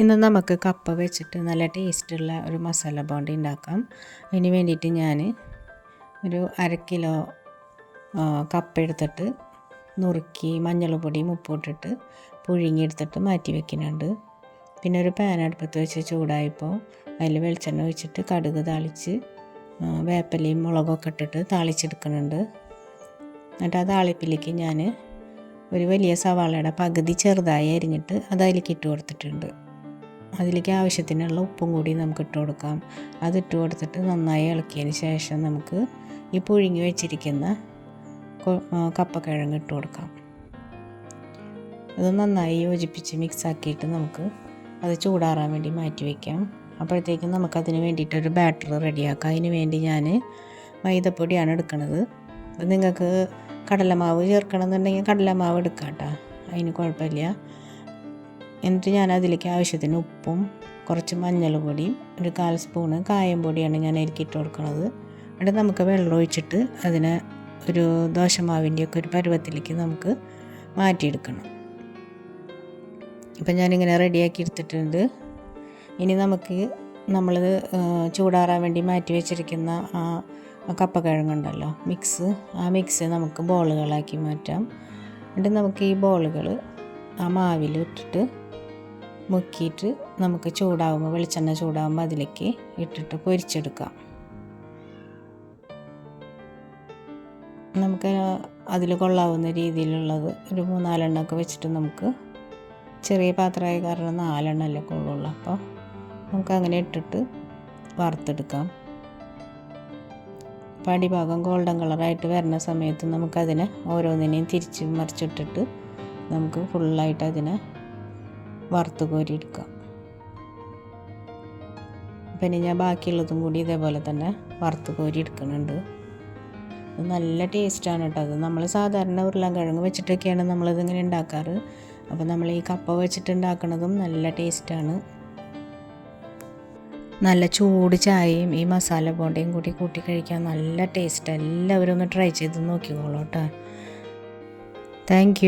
ഇന്ന് നമുക്ക് കപ്പ വെച്ചിട്ട് നല്ല ടേസ്റ്റുള്ള ഒരു മസാല ബോണ്ടി ഉണ്ടാക്കാം. അതിന് വേണ്ടിയിട്ട് ഞാൻ ഒരു അര കിലോ കപ്പ എടുത്തിട്ട് നുറുക്കി മഞ്ഞൾപ്പൊടിയും ഉപ്പിട്ടിട്ട് പുഴുങ്ങിയെടുത്തിട്ട് മാറ്റി വെക്കുന്നുണ്ട്. പിന്നെ ഒരു പാൻ അടുപ്പത്ത് വെച്ച് ചൂടായപ്പോൾ അതിൽ വെളിച്ചെണ്ണ ഒഴിച്ചിട്ട് കടുക് താളിച്ച് വേപ്പലയും മുളകൊക്കെ ഇട്ടിട്ട് താളിച്ചെടുക്കുന്നുണ്ട്. എന്നിട്ട് ആ താളിപ്പിലേക്ക് ഞാൻ ഒരു വലിയ സവാളയുടെ പകുതി ചെറുതായി അരിഞ്ഞിട്ട് അത് അതിലേക്ക് ഇട്ട് കൊടുത്തിട്ടുണ്ട്. അതിലേക്ക് ആവശ്യത്തിനുള്ള ഉപ്പും കൂടി നമുക്ക് ഇട്ട് കൊടുക്കാം. അത് ഇട്ട് കൊടുത്തിട്ട് നന്നായി ഇളക്കിയതിന് ശേഷം നമുക്ക് ഈ പുഴുങ്ങി വെച്ചിരിക്കുന്ന കപ്പ കിഴങ്ങ് കപ്പക്കിഴങ്ങ് ഇട്ട് കൊടുക്കാം. അത് നന്നായി യോജിപ്പിച്ച് മിക്സ് ആക്കിയിട്ട് നമുക്ക് അത് ചൂടാറാൻ വേണ്ടി മാറ്റി വയ്ക്കാം അപ്പോഴത്തേക്കും നമുക്കതിന് വേണ്ടിയിട്ടൊരു ബാറ്റർ റെഡിയാക്കാം. അതിന് വേണ്ടി ഞാൻ മൈദപ്പൊടിയാണ് എടുക്കുന്നത് നിങ്ങൾക്ക് കടലമാവ് ചേർക്കണമെന്നുണ്ടെങ്കിൽ കടലമാവ് എടുക്കാം കേട്ടോ. അതിന് കുഴപ്പമില്ല. എന്നിട്ട് ഞാൻ അതിലേക്ക് ആവശ്യത്തിന് ഉപ്പും കുറച്ച് മഞ്ഞൾ പൊടിയും ഒരു കാൽ സ്പൂണ് കായം പൊടിയാണ് ഞാൻ അതിലേക്ക് കൊടുക്കുന്നത്. എന്നിട്ട് നമുക്ക് വെള്ളം ഒഴിച്ചിട്ട് അതിനെ ഒരു ദോശമാവിന്റെയൊക്കെ ഒരു പരുവത്തിലേക്ക് നമുക്ക് മാറ്റിയെടുക്കണം. ഇപ്പം ഞാനിങ്ങനെ റെഡിയാക്കി എടുത്തിട്ടുണ്ട്. ഇനി നമുക്ക് നമ്മൾ ചൂടാറാൻ വേണ്ടി മാറ്റി വെച്ചിരിക്കുന്ന ആ കപ്പക്കിഴങ്ങുണ്ടല്ലോ മിക്സ് ആ മിക്സ് നമുക്ക് ബോളുകളാക്കി മാറ്റാം. എന്നിട്ട് നമുക്ക് ഈ ബോളുകൾ ആ മാവിൽ ഇട്ടിട്ട് മുക്കിയിട്ട് നമുക്ക് ചൂടാവുമ്പോൾ വെളിച്ചെണ്ണ ചൂടാവുമ്പോൾ അതിലേക്ക് ഇട്ടിട്ട് പൊരിച്ചെടുക്കാം. നമുക്ക് അതിൽ കൊള്ളാവുന്ന രീതിയിലുള്ളത് ഒരു മൂന്നാലെണ്ണമൊക്കെ വെച്ചിട്ട് നമുക്ക് ചെറിയ പാത്രമായ കാരണം നാലെണ്ണമല്ലേ കൊള്ളുള്ളൂ. അപ്പോൾ നമുക്ക് അങ്ങനെ ഇട്ടിട്ട് വറുത്തെടുക്കാം. അപ്പോൾ അടിഭാഗം ഗോൾഡൻ കളറായിട്ട് വരുന്ന സമയത്ത് നമുക്കതിനെ ഓരോന്നിനെയും തിരിച്ച് മറിച്ചിട്ടിട്ട് നമുക്ക് ഫുള്ളായിട്ട് അതിനെ വറുത്ത് കോരിയെടുക്കാം പിന്നെ ഞാൻ ബാക്കിയുള്ളതും കൂടി ഇതേപോലെ തന്നെ വറുത്ത് കോരി എടുക്കുന്നുണ്ട് ഇത് നല്ല ടേസ്റ്റാണ് കേട്ടോ. അത് നമ്മൾ സാധാരണ ഉരുളൻകിഴങ്ങ് വെച്ചിട്ടൊക്കെയാണ് നമ്മളിതിങ്ങനെ ഉണ്ടാക്കാറ്. അപ്പോൾ നമ്മൾ ഈ കപ്പ വെച്ചിട്ട് ഉണ്ടാക്കുന്നതും നല്ല ടേസ്റ്റാണ്. നല്ല ചൂട് ചായയും ഈ മസാല ബോണ്ടയും കൂടി കൂട്ടി കഴിക്കാൻ നല്ല ടേസ്റ്റ്. എല്ലാവരും ഒന്ന് ട്രൈ ചെയ്ത് നോക്കിക്കോളൂ കേട്ടോ. താങ്ക്